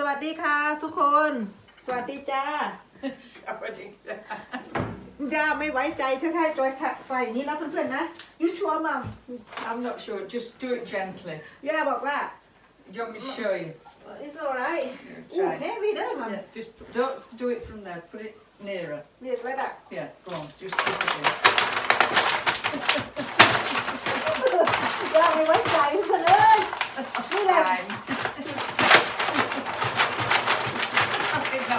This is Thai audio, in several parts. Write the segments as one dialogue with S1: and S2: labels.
S1: สวัสดีค่ะทุกคน สวัสดีจ้า
S2: Sorry.
S1: ย่าไม่ไว้ใจถ้าใช่ตัวใส่นี้นะเพื่อนๆนะยูชัวร์มัม
S2: I'm not sure. Just do it gently.
S1: ย่าบอกว่า
S2: Do you want me to show you?
S1: it's alright
S2: Yeah,
S1: อู้
S2: try.
S1: เฮ้ยได้มัม
S2: Yeah, just don't do it from there. Put it nearer.
S1: เรียกระดับ
S2: Yeah, go on. Just stick it in.
S1: ย่าไม่ไว้ใจเพื่อนเลยนี่แหละ
S2: Fine.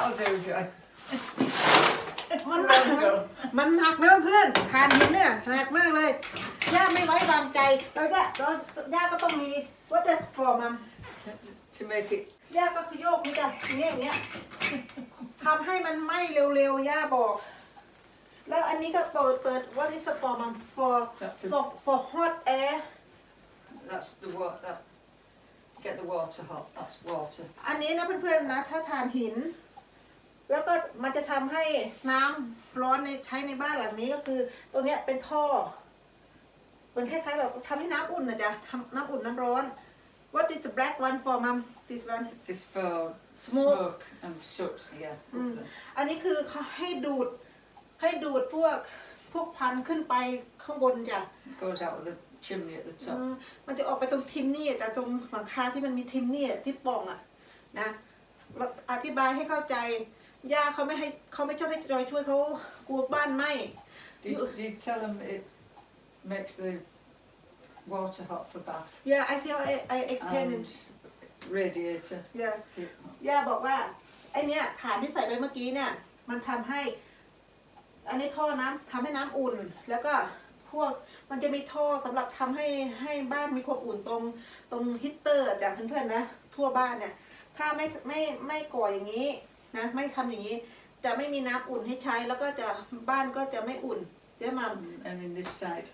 S2: I think that'll do, Joy.
S1: มันหนัก
S2: Well done.
S1: มันหนักนะเพื่อนทานหินเนี่ยหนักมากเลย ย่าไม่ไว้วางใจแล้วย่าแล้วย่าก็ต้องมีวัตถุฟอร์มัม
S2: To make it
S1: ย่าก็คือโยกนี่จ้ะอย่างเงี้ยอย่างเงี้ยทำให้มันไหม้เร็วๆ ย่าบอก แล้วอันนี้ก็เปิดเปิด what is the for mom for
S2: That's a-
S1: for for hot air
S2: that's the water that get the water hot. That's water.
S1: อันนี้นะเพื่อนๆนะ ถ้าทานหิน แล้วก็มันจะทำให้น้ำร้อนในใช้ในบ้านหลังนี้ก็คือตรงเนี้ยเป็นท่อ มันคล้ายๆแบบทำให้น้ำอุ่นนะจ๊ะทำน้ำอุ่นน้ำร้อน what is the black one for mom this one
S2: Just for
S1: Smoke.
S2: smoke and soot. Yeah.
S1: Mm. อันนี้คือเขาให้ดูดให้ดูดพวกพวกควันขึ้นไปข้างบนจ้ะ
S2: It goes out of the chimney at the
S1: อื
S2: top.
S1: มมันจะออกไปตรงทิมนี่แต่ตรงหลังคาที่มันมีทิมนี่ที่ปล่องอะนะเราอธิบายให้เข้าใจ ย่าเขาไม่ให้เขาไม่ชอบให้จอยช่วยเขากลัวบ้านไหม
S2: Do you, do you tell them it makes the water hot for bath
S1: ย่า I feel I I explain
S2: and
S1: it
S2: radiator?
S1: ย่า
S2: it-
S1: ย่าบอกว่าไอเนี้ยฐานที่ใส่ไปเมื่อกี้เนี่ย มันทำให้ อันนี้ท่อน้ำทำให้น้ำอุ่น แล้วก็พวกมันจะมีท่อสำหรับทำให้ให้บ้านมีความอุ่นตรงตรงฮีตเตอร์จากเพื่อนๆนะ ทั่วบ้านเนี่ย ถ้าไม่ไม่ไม่ก่ออย่างนี้ นะไม่ทำอย่างนี้ จะไม่มีน้ำอุ่นให้ใช้ แล้วก็จะบ้านก็จะไม่อุ่นเดี๋ยวมา
S2: and in this side.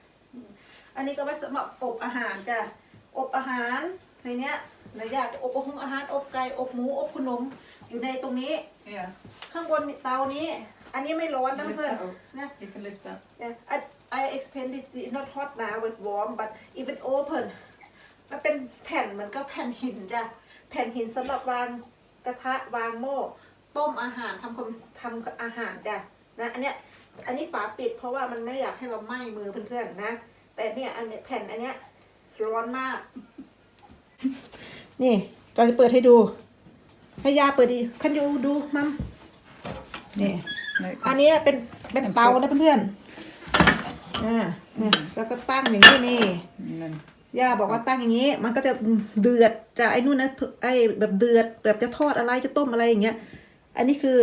S1: อันนี้ก็ไว้สำหรับอบอาหารจ้ะอบอาหารในเนี้ยในอยากจะอบอาหารอบไก่อบหมูอบขนมอยู่ในตรงนี้
S2: Yeah.
S1: ข้างบนเตานี้ อันนี้ไม่ร้อนนะ
S2: Lift
S1: เพื่อน
S2: that up.
S1: นะ
S2: You can lift that.
S1: Yeah, I I explain this it's not hot now it's warm but even open มันเป็นแผ่นเหมือนกับแผ่นหินจ้ะแผ่นหินสำหรับวางกระทะวางโม่ ต้มอาหารทำความทำอาหารจ้ะนะอันเนี้ยอันนี้ฝาปิดเพราะว่ามันไม่อยากให้เราไหม้มือเพื่อนๆนะ แต่เนี่ยอันเนี้ยแผ่นอันเนี้ยร้อนมาก นี่จอยจะเปิดให้ดูให้ยาเปิดดีคันยูดูมัมนี่อันนี้เป็นเป็นเตานะเพื่อนๆอ่าเนี่ยแล้วก็ตั้งอย่างนี้นี่ย่าบอกว่าตั้งอย่างนี้ มันก็จะเดือดจะไอ้นู่นนะไอ้แบบเดือดแบบจะทอดอะไรจะต้มอะไรอย่างเงี้ย อันนี้คือ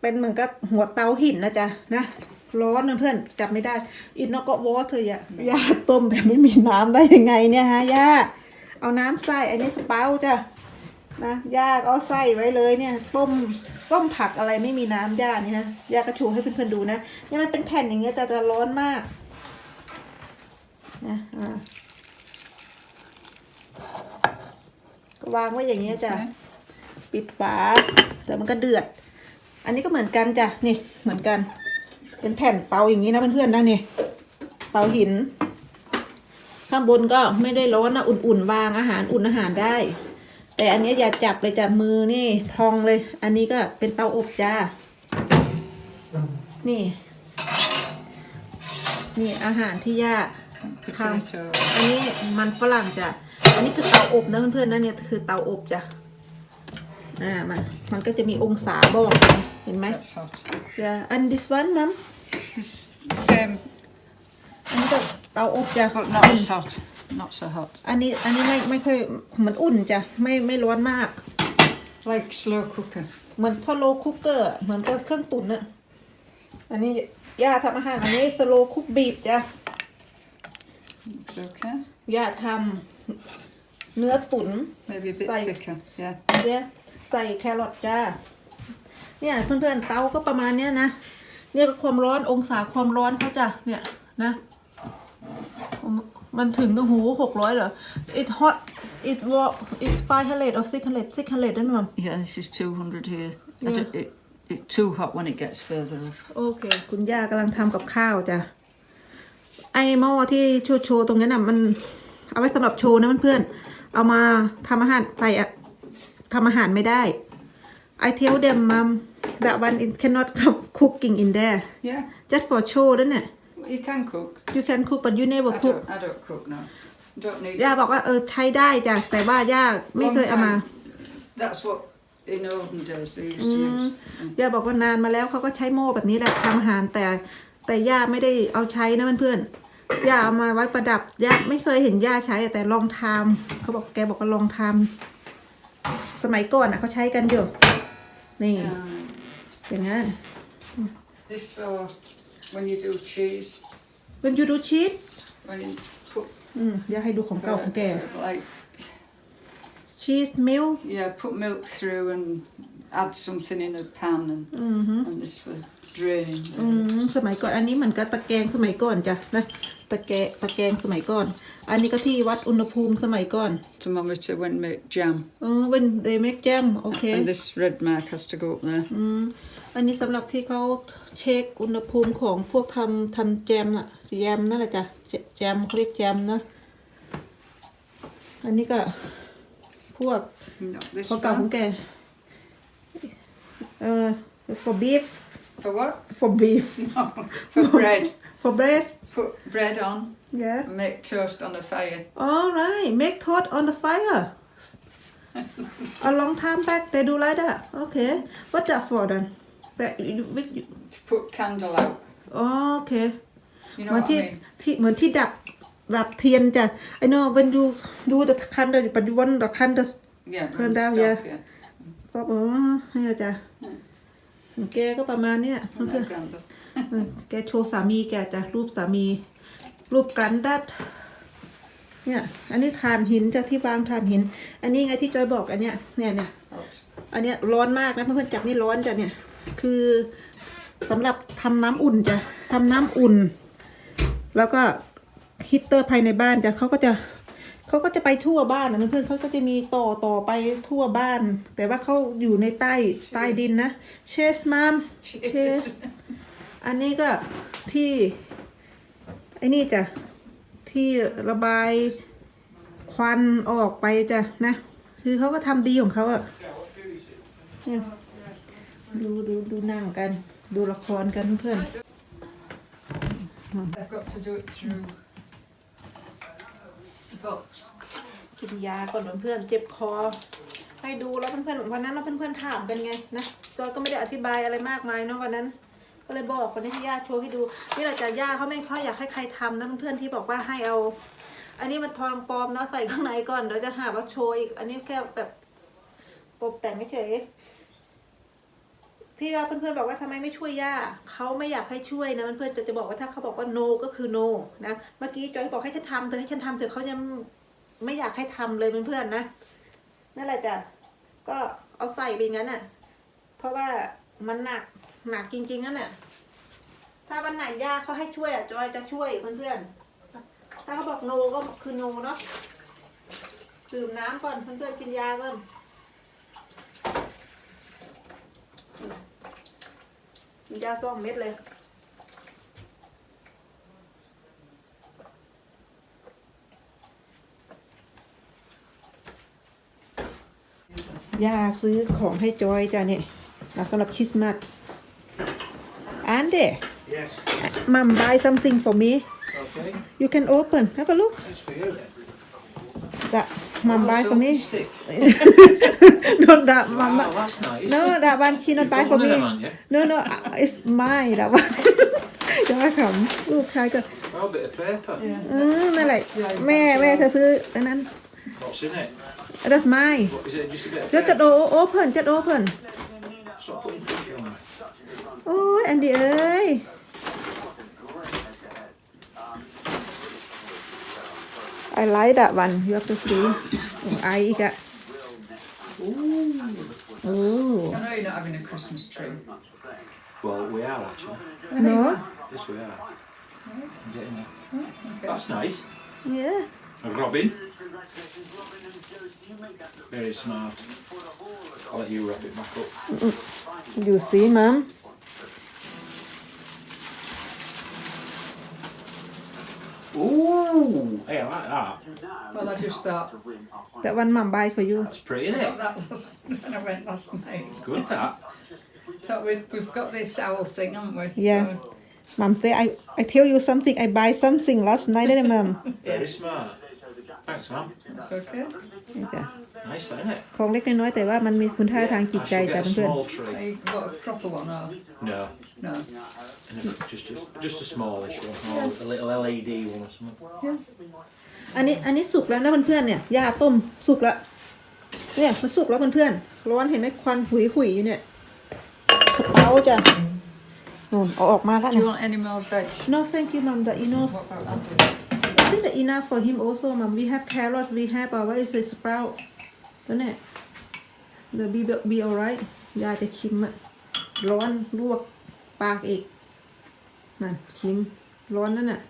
S1: เป็นเหมือนกับหัวเตาหินนะจ๊ะนะร้อนนะเพื่อนจับไม่ได้อินนก็วอเธออย่าย่าต้มแบบไม่มีน้ำได้ยังไงเนี่ยฮะย่าเอาน้ำใส่อันนี้สเปาจ้ะนะย่าก็เอาใส่ไว้เลยเนี่ย ต้มต้มผักอะไรไม่มีน้ำย่าเนี่ยฮะย่าก็โชว์ให้เพื่อนๆดูนะเนี่ยมันเป็นแผ่นอย่างเงี้ยแต่จะร้อนมากนะอ่าก็วางไว้อย่างเงี้ยจ้ะ
S2: Okay.
S1: ปิดฝาแต่มันก็เดือด อันนี้ก็เหมือนกันจ้ะนี่เหมือนกัน เป็นแผ่นเตาอย่างนี้นะเพื่อนๆนะนี่เตาหิน ข้างบนก็ไม่ได้ร้อนนะอุ่นๆวางอาหารอุ่นอาหารได้ แต่อันนี้อย่าจับเลยจ้ะมือนี่พองเลย อันนี้ก็เป็นเตาอบจ้านี่ นี่อาหารที่ย่า
S2: potato.
S1: อันนี้มันฝรั่งจ้ะอันนี้คือเตาอบนะเพื่อนๆนะเนี่ยคือเตาอบจ้ะ อ่ามันมันก็จะมีองศาบอกนะเห็นไหม
S2: That's hot.
S1: Yeah and this one ma'am
S2: It's the same,
S1: อันนี้ก็เตาอบจ้ะ
S2: but not as hot. Not so hot.
S1: อันนี้อันนี้ไม่ไม่ค่อยเหมือนอุ่นจ้ะไม่ไม่ร้อนมาก
S2: Like slow cooker.
S1: เหมือนสโลคุกเกอร์เหมือนกับเครื่องตุ๋นอะอันนี้ย่าทำอาหารอันนี้สโลคุกบีบจ้ะ
S2: It's okay.
S1: ย่าทำเนื้อตุ๋น
S2: Maybe a bit
S1: Like-
S2: thicker. Yeah.
S1: เนี่ย ใส่แครอทจ้าเนี่ยเพื่อนๆเตาก็ประมาณเนี้ยนะเนี่ยก็ความร้อนองศาความร้อนเขาจะเนี่ยนะ มันถึงนะหูหกร้อยเหรอ it hot it wa it five hundred or six hundred six hundred ได้ไหมมัม
S2: Yeah, this is 200 here. I
S1: Yeah.
S2: don't- it, it's too hot when it gets further up.
S1: โอเค คุณย่ากำลังทำกับข้าวจ้ะ ไอหม้อที่โชว์โชว์ตรงนี้น่ะมันเอาไว้สำหรับโชว์นะเพื่อนๆเอามาทำอาหารใส่อะ ทำอาหารไม่ได้ I tell them mom that one it cannot come cooking in there
S2: Yeah,
S1: just for show นั่นน่ะ
S2: you can cook.
S1: you can cook but you never
S2: I
S1: cook
S2: don't, I don't cook now. Don't need
S1: ย่าบอกว่าเออใช้ได้จ้ะแต่ว่าย่าไม่เคยเอามา
S2: That's what in olden days they used to use.
S1: ย่าบอกว่านานมาแล้วเขาก็ใช้โม่แบบนี้แหละทำอาหารแต่แต่ย่าไม่ได้เอาใช้นะเพื่อนๆย่าเอามาไว้ประดับย่าไม่เคยเห็นย่าใช้แต่ลองทำเขาบอกแกบอกว่าลองทำ สมัยก่อนอะเขาใช้กันอยู่ นี่
S2: Um,
S1: อย่างนั้น
S2: this for when you do cheese,
S1: when you do cheese
S2: when you put
S1: อืมย่าให้ดูของเก่าของแก
S2: uh, like
S1: cheese milk
S2: yeah, put milk through and add something in a pan and
S1: อือฮึ
S2: and this for draining.
S1: อืมสมัยก่อนอันนี้เหมือนกับตะแกรงสมัยก่อนจ้ะนะตะแกรงตะแกรงสมัยก่อน อันนี้ก็ที่วัดอุณหภูมิสมัยก่อน
S2: Thermometer when make jam,
S1: เออ when they make jam โอเค
S2: and this red mark has to go up there.
S1: อืมอันนี้สำหรับที่เขาเช็คอุณหภูมิของพวกทำทำแจมน่ะแจมนั่นแหละจ้ะแจแจมเขาเรียกแจมนะ อันนี้ก็พวก
S2: Not this
S1: ของเก่าของ
S2: one.
S1: แกเออ for beef
S2: For what?
S1: for beef
S2: For bread.
S1: For breast
S2: Put bread on
S1: yeah
S2: and make toast on the fire.
S1: alright make toast on the fire a long time back they do like that okay what's that for then But you- which you-
S2: To put candle out.
S1: อ๋อโอเค
S2: You
S1: เห
S2: know
S1: มือน
S2: what
S1: ที่
S2: I mean?
S1: ที่เหมือนที่ดับดับเทียนจ้ะ I know when you do the candle but you want the candle
S2: Yeah.
S1: Turn
S2: when
S1: down,
S2: stop,
S1: yeah.
S2: yeah.
S1: ก็อ๋อเนี่ยจ้ะแกก็ประมาณเนี้ย
S2: And
S1: เพื่อน
S2: that candle.
S1: แกโชว์สามีแกจะรูปสามี รูปกันดัด เนี่ย อันนี้ทานหินจ้ะที่วางทานหิน อันนี้ไงที่จอยบอกอันเนี้ยเนี่ยเนี่ยอันเนี้ยร้อนมากนะเพื่อนๆจับนี่ร้อนจ้ะเนี่ย คือสำหรับทำน้ำอุ่นจ้ะทำน้ำอุ่น แล้วก็ฮีตเตอร์ภายในบ้านจ้ะเขาก็จะเขาก็จะไปทั่วบ้านนะเพื่อนๆเขาก็จะมีต่อต่อไปทั่วบ้าน แต่ว่าเขาอยู่ในใต้ใต้ดินนะเชสมามเชส อันนี้ก็ที่ไอ้นี่จ้ะที่ระบายควันออกไปจ้ะนะ คือเขาก็ทำดีของเขาอะเนี่ยดูดูดูหนั่งกัน ดูละครกันเพื่อน
S2: I've got to do it through the box.
S1: กินยาก่อนเพื่อนๆเจ็บคอให้ดูแล้วเพื่อนๆวันนั้นเราเพื่อนๆถามกันไงนะจอยก็ไม่ได้อธิบายอะไรมากมายเนาะวันนั้น ก็เลยบอกวันนี้ที่ย่าโชว์ให้ดู นี่เราจะย่าเขาไม่ค่อยอยากให้ใครทำนะเพื่อนๆที่บอกว่าให้เอา อันนี้มันทองปลอมเนาะใส่ข้างในก่อนเดี๋ยวจะหาว่าโชว์อีก อันนี้แค่แบบตกแต่งไม่เฉยที่ว่าเพื่อนๆบอกว่าทำไมไม่ช่วยย่าเขาไม่อยากให้ช่วยนะเพื่อนๆแต่จะบอกว่าถ้าเขาบอกว่า no ก็คือ no นะเมื่อกี้จอยบอกให้ฉันทำเธอให้ฉันทำเธอเขายังไม่อยากให้ทำเลยเพื่อนๆนะนั่นแหละจ้ะก็เอาใส่ไปงั้นน่ะ เพราะว่ามันหนัก หนักจริงๆนั่นน่ะถ้าวันไหนย่าเขาให้ช่วยอะจอยจะช่วยเพื่อนๆ ถ้าเขาบอกโนก็คือโนเนาะดื่มน้ำก่อนเพื่อนๆกินยาก่อนกินยาสองเม็ดเลยยาซื้อของให้จอยจ้ะเนี่ยสำหรับคริสต์มาส อันเด
S3: Yes.
S1: Mom buy something for me
S3: Okay.
S1: you can open have a look
S3: That's for you then.
S1: that mom buy for me
S3: Selfie stick.
S1: no that mom
S3: Wow, that's nice.
S1: no that one she not
S3: You've
S1: buy
S3: got
S1: for
S3: one of
S1: me
S3: them, haven't you?
S1: no no uh, it's mine that one จะมาขำลูกชายก็
S3: Oh, a bit of paper.
S1: อืมนั่นแหละแม่แม่เธอซื้ออันนั้น
S3: What's in it?
S1: that's mine
S3: What is it? Just a bit of
S1: จะจะ
S3: paper.
S1: โอ open จะ open
S3: Stop putting pressure on it.
S1: โอ้ยแอนดี้เอ้ย I like that one you have to see ไออีกอะโอ้
S2: I know you're not having a Christmas tree.
S3: Well, we are actually.
S1: เนาะ
S3: Yes, we are. I'm getting it. That's nice.
S1: เนี่ย
S3: A robin. Very smart. I'll let you wrap it back up.
S1: อยู่สีมัม
S3: Ooh, hey, I like that.
S2: Well, I just thought
S1: That one mum buy for you.
S3: That's pretty, isn't it?
S2: that was when I went last night.
S3: It's good, that.
S2: That we we've got this owl thing, haven't we?
S1: Yeah. Mum say I, I tell you something, I buy something last night, didn't I, mum?
S3: Very smart. Thanks, man.
S2: that's okay.
S1: นี่จ้ะ
S3: Nice, that, isn't it?
S1: ของเล็กน้อยๆแต่ว่ามันมีคุณค่าทางจิต
S3: I
S1: ใจ
S3: should
S1: จ้ะ
S3: get a
S1: เพื่อน
S3: small tree.
S2: Hey, what, a proper one, or?
S3: No,
S2: No.
S3: and a- just a, just a smallish one, or a little LED one or something.
S1: ๆอันนี้อันนี้สุกแล้วนะเพื่อนๆเนี่ยย่าต้มสุกแล้วเนี่ยมันสุกแล้วเพื่อนๆร้อนเห็นไหมควันหุยหุยๆอยู่เนี่ยสเปาจ้ะนู่นเอาออกมาแล้ว
S2: Do you
S1: นะ
S2: want any more veg?
S1: No thank you mom the enough
S2: What about Andy?
S1: I think the enough for him also mom we have carrot we have uh, what is it sprout แล้วเนี่ย the be be alright ยาจะชิมอะร้อนลวกปากอีกนั่นชิมร้อนนั่นน่ะ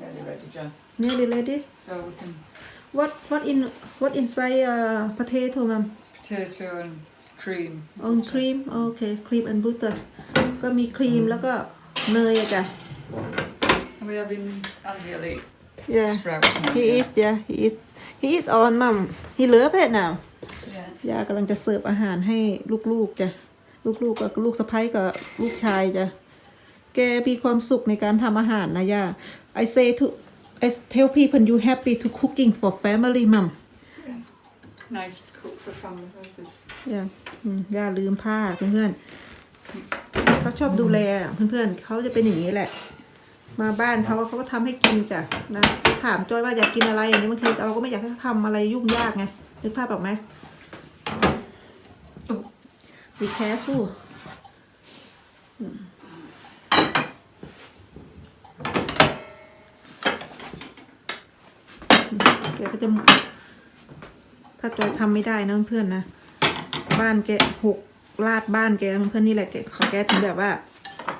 S2: Nearly ready, John.
S1: nearly ready
S2: So we can
S1: what what in what inside uh potato mom
S2: potato and cream.
S1: on cream โอเค cream and butter ก็มีครีมแล้วก็เนยอะจ้ะ
S2: Are we having Andy will eat
S1: yeah
S2: sprouts now?
S1: he
S2: yeah?
S1: is yeah he is he is on mom he love it now
S2: Yeah.
S1: ย่ากำลังจะเสิร์ฟอาหารให้ลูกๆจ้ะลูกๆกับลูกสะใภ้กับลูกชายจ้ะแกมีความสุขในการทำอาหารนะย่า I say to I tell people you happy to cooking for family mom
S2: Nice to cook for family houses.
S1: ย่าอืมย่าลืมผ้าเพื่อนๆเขาชอบดูแลอะเพื่อนๆเขาจะเป็นอย่างนี้แหละ มาบ้านเขาเขาก็ทำให้กินจ้ะนะถามจอยว่าอยากกินอะไรอย่างนี้บางทีเราก็ไม่อยากให้เขาทำอะไรยุ่งยากไงนึกภาพออกไหม Be careful อืมแกก็จะ ถ้าจอยทำไม่ได้นะเพื่อนๆนะ บ้านแกหกลาดบ้านแกเพื่อนๆนี่แหละแกเขาแกถึงแบบว่า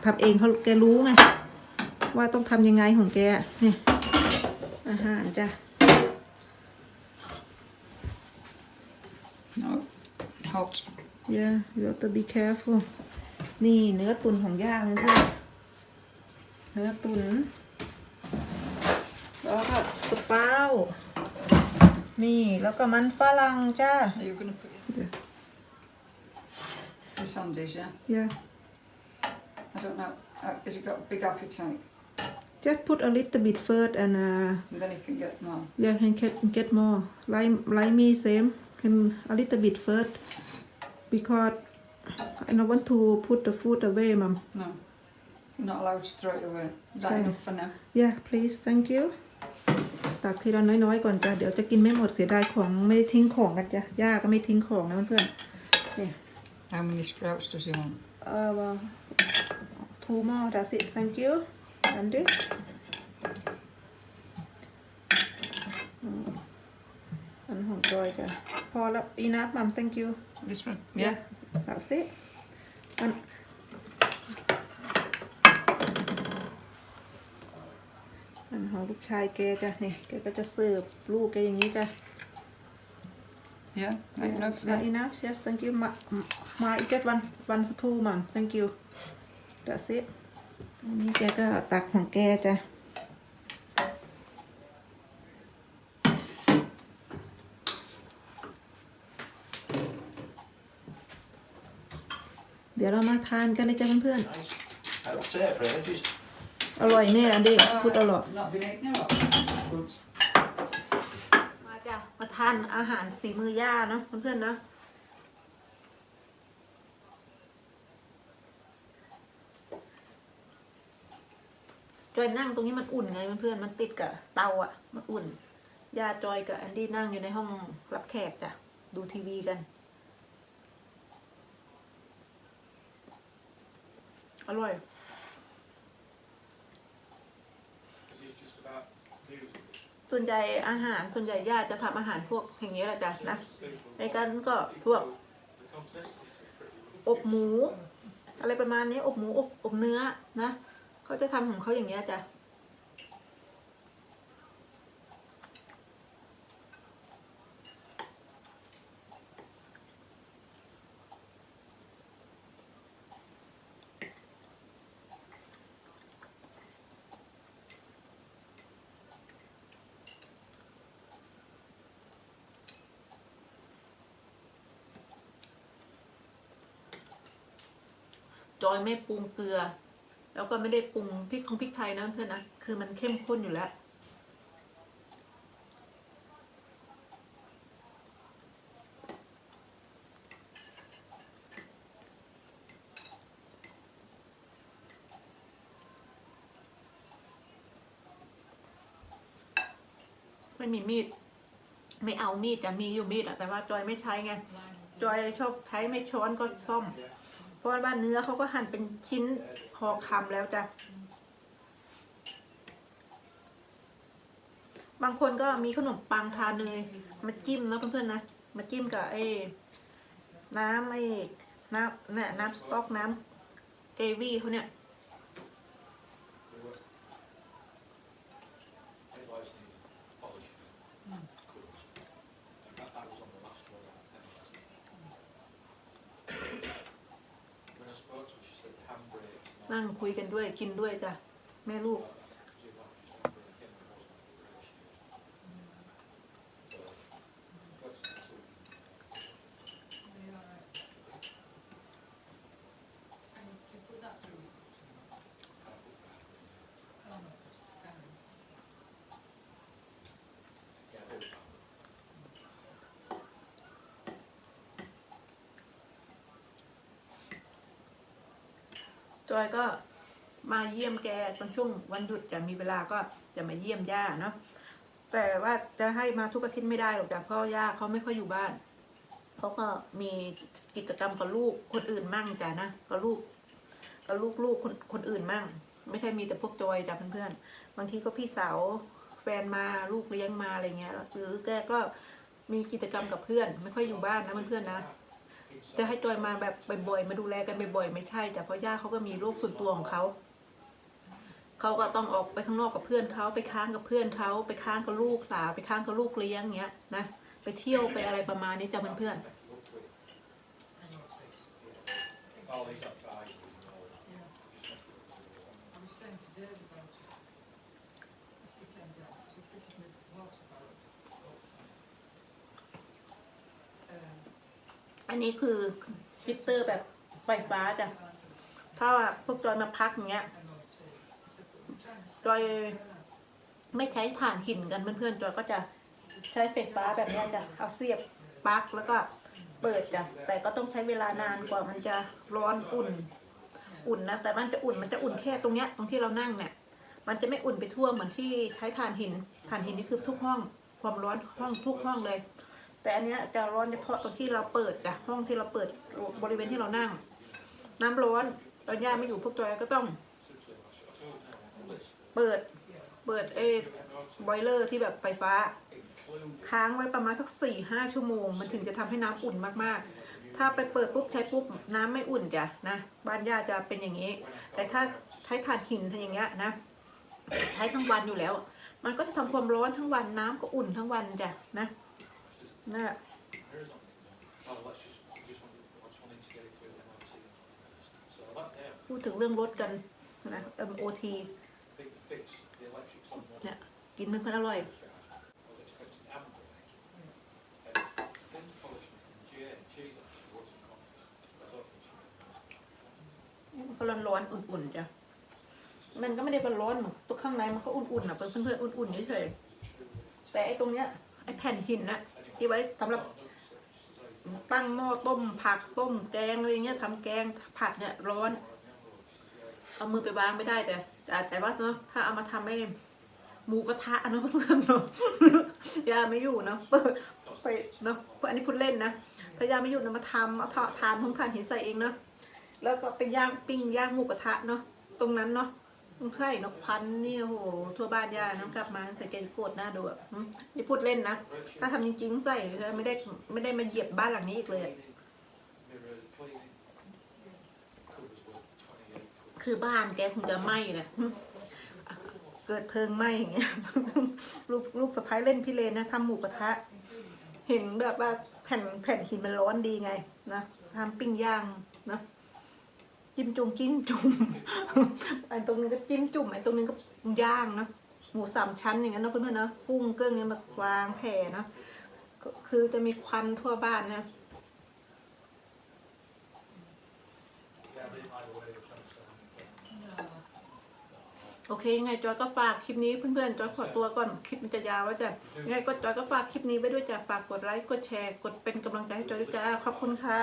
S1: ทำเองเขาแกรู้ไงว่าต้องทำยังไงของแกนี่อาหารจ้ะ
S2: No. Hot.
S1: yeah you have to be careful นี่เนื้อตุนของย่าเพื่อนๆเนื้อตุนแล้วก็สปาว นี่แล้วก็มันฝรั่งจ้า
S2: Are you going to put
S1: Yeah.
S2: this on dish, yeah?
S1: yeah
S2: I don't know. Uh, has it got a big appetite?
S1: just put a little bit first and uh
S2: And then you can get more.
S1: Yeah, can get get more. Like like me, same. Can a little bit first because I don't want to put the food away, mom.
S2: No. You're not allowed to throw it away. Is that
S1: Okay.
S2: enough for now?
S1: Yeah, please, thank you. ตักทีละน้อยๆก่อนจ้ะเดี๋ยวจะกินไม่หมดเสียดายของไม่ได้ทิ้งของกันจ้ะย่าก็ไม่ทิ้งของนะเพื่อน
S2: How many sprouts does he want?
S1: ๆเออ well, two more that's it thank you Andy อืมอันของจอยจ้ะพอแล้ว enough mom thank you
S2: This one?
S1: Yeah,
S2: Yeah.
S1: that's it. And อัน ของลูกชายแกจ้ะนี่แกก็จะเสิร์ฟลูกแกอย่างนี้จ้ะ
S2: Yeah. Like enough?
S1: Not
S2: Yeah.
S1: enough yes thank you มามาอีก get one one spoon มัม thank you that's it อันนี้แกก็ตักของแกจ้ะเดี๋ยวเรามาทานกันเลยจ้ะเพื่อน
S3: Nice. I'll say it for ages.
S1: อร่อยแน่อันนี้พูดอร่อย
S2: Not been eaten or what?
S3: Fruits.
S1: มาจ้ะมาทานอาหารฝีมือย่าเนาะเพื่อนๆเนาะจอยนั่งตรงนี้มันอุ่นไงเพื่อนๆมันติดกับเตาอะมันอุ่นย่าจอยกับแอนดี้นั่งอยู่ในห้องรับแขกจ้ะดูทีวีกัน อร่อย ส่วนใหญ่อาหารส่วนใหญ่ญาติจะทำอาหารพวกอย่างนี้แหละจ้ะนะในกันก็พวกอบหมู อะไรประมาณนี้อบหมูอบอบเนื้อนะเขาจะทำของเขาอย่างเงี้ยจ้ะ ยไม่ปรุงเกลือ แล้วก็ไม่ได้ปรุงพริกของพริกไทยนะเพื่อนนะคือมันเข้มข้นอยู่แล้วไม่มีมีด ไม่เอามีดจะมีอยู่มีดอะแต่ว่าจอยไม่ใช้ไง จอยชอบใช้ไม่ช้อนก็ซ่อม เพราะว่าเนื้อเขาก็หั่นเป็นชิ้นพอคำแล้วจ้ะ บางคนก็มีขนมปังทานเลยมาจิ้มนะเพื่อนๆนะ มาจิ้มกับไอ้น้ำไอ้น้ำเนี่ยน้ำสต๊อกน้ำเกวี่เขาเนี่ย
S3: When I spoke to her, she said the handbrake.
S1: นั่งคุยกันด้วยกินด้วยจ้ะแม่ลูก
S2: Can you, can you put that through? Oh, no, Karen.
S3: Yeah,
S1: จอยก็มาเยี่ยมแกตอนช่วงวันหยุดจะมีเวลาก็จะมาเยี่ยมย่าเนาะแต่ว่าจะให้มาทุกอาทิตย์ไม่ได้หรอกจ้ะเพราะย่าเขาไม่ค่อยอยู่บ้านเขาก็มีกิจกรรมกับลูกคนอื่นมั่งจ้ะนะกับลูกกับลูกลูกคนคนอื่นมั่ง ไม่ใช่มีแต่พวกจอยจ้ะเพื่อนๆบางทีก็พี่สาวแฟนมาลูกเลี้ยงมาอะไรเงี้ยหรือแกก็มีกิจกรรมกับเพื่อน ไม่ค่อยอยู่บ้านนะเพื่อนๆนะ จะให้จอยมาแบบบ่อยๆ มาดูแลกันบ่อยๆ ไม่ใช่จ้ะเพราะย่าเขาก็มีโรคส่วนตัวของเขา เขาก็ต้องออกไปข้างนอกกับเพื่อนเขาไปค้างกับเพื่อนเขาไปค้างกับลูกสาวไปค้างกับลูกเลี้ยงเงี้ยนะไปเที่ยวไปอะไรประมาณนี้จ้ะเพื่อน
S3: these advisories and all that.
S2: Yeah.
S3: Just make it
S2: I was saying to Dave about it. He came down, because he fitted me water barrel. Um,
S1: ๆ อันนี้คือฮิตเตอร์แบบไฟฟ้าจ้ะ ถ้าพวกจอยมาพักอย่างเงี้ยจอยไม่ใช้ถ่านหินกันเพื่อนๆจอยก็จะใช้ไฟฟ้าแบบเนี้ยจ้ะ เอาเสียบปลั๊กแล้วก็เปิดจ้ะ แต่ก็ต้องใช้เวลานานกว่ามันจะร้อนอุ่น อุ่นนะ แต่มันจะอุ่น มันจะอุ่นแค่ตรงเนี้ย ตรงที่เรานั่งเนี่ย มันจะไม่อุ่นไปทั่วเหมือนที่ใช้ถ่านหิน ถ่านหินนี่คือทุกห้อง ความร้อนห้องทุกห้องเลย แต่อันเนี้ยจะร้อนเฉพาะตรงที่เราเปิดจ้ะห้องที่เราเปิดบริเวณที่เรานั่ง น้ำร้อนตอนย่าไม่อยู่พวกจอยก็ต้อง เปิดเปิดเอบอยเลอร์ที่แบบไฟฟ้า ค้างไว้ประมาณสักสี่ห้าชั่วโมง มันถึงจะทำให้น้ำอุ่นมากๆ ถ้าไปเปิดปุ๊บใช้ปุ๊บน้ำไม่อุ่นจ้ะนะบ้านย่าจะเป็นอย่างนี้ แต่ถ้าใช้ถ่านหินทำอย่างเงี้ยนะใช้ทั้งวันอยู่แล้ว มันก็จะทำความร้อนทั้งวันน้ำก็อุ่นทั้งวันจ้ะนะ นะ
S3: There is something. Oh, let's just, just want, I just wanted to get it through the MOT first. So I like them.
S1: พูดถึงเรื่องรถกันนะ MOT
S3: I think the fix, the electrics on one.
S1: Yeah. กินเพื่อนๆอร่อย
S3: I was expecting handbrake. And thin polishing from Jane, she's actually works in coffees. But I don't think she makes
S1: มันก็ร้อนๆอุ่นๆจ้ะ มันก็ไม่ได้เป็นร้อนเหมือนตัวข้างในมันก็อุ่นๆอะเพื่อนๆอุ่นๆเฉยๆแต่ไอ้ตรงเนี้ยไอ้แผ่นหินนะ ที่ไว้สำหรับตั้งหม้อต้มผักต้มแกงอะไรเงี้ยทำแกงผัดเนี่ยร้อนเอามือไปวางไม่ได้แต่แต่ว่าเนาะถ้าเอามาทำให้หมูกระทะเนาะเพื่อนเนาะยาไม่อยู่เนาะเปิดไปเนาะเพราะอันนี้พูดเล่นนะถ้ายาไม่อยู่เนาะมาทำเอาทอทานของทานเหินใส่เองเนาะแล้วก็เป็นย่างปิ้งย่างหมูกระทะเนาะตรงนั้นเนาะ ใช่เนาะควันนี่โอ้โหทั่วบ้านย่าน้องกลับมาใส่แกงโกรธหน้าดูอะนี่พูดเล่นนะ ถ้าทำจริงๆใส่เลยไม่ได้ไม่ได้มาเหยียบบ้านหลังนี้อีกเลย คือบ้านแกคงจะไหม้แหละเกิดเพลิงไหม้อย่างเงี้ยลูกลูกสะพ้ายเล่นพี่เลนนะทำหมูกระทะ เห็นแบบว่าแผ่นแผ่นหินมันร้อนดีไงนะทำปิ้งย่างนะ จิ้มจุ่มจิ้มจุ่มอันตรงนี้ก็จิ้มจุ่มอันตรงนี้ก็ย่างนะหมูสามชั้นอย่างนั้นนะเพื่อนๆนะกุ้งเครื่องนี้มาวางแผ่นะคือจะมีควันทั่วบ้านนะโอเคยังไงจอยก็ฝากคลิปนี้เพื่อนๆจอยขอตัวก่อนคลิปมันจะยาวว่าจะยังไงก็จอยก็ฝากคลิปนี้ไปด้วยจ้ะฝากกดไลค์กดแชร์ กดเป็นกำลังใจให้จอยด้วยจ้าขอบคุณค่ะ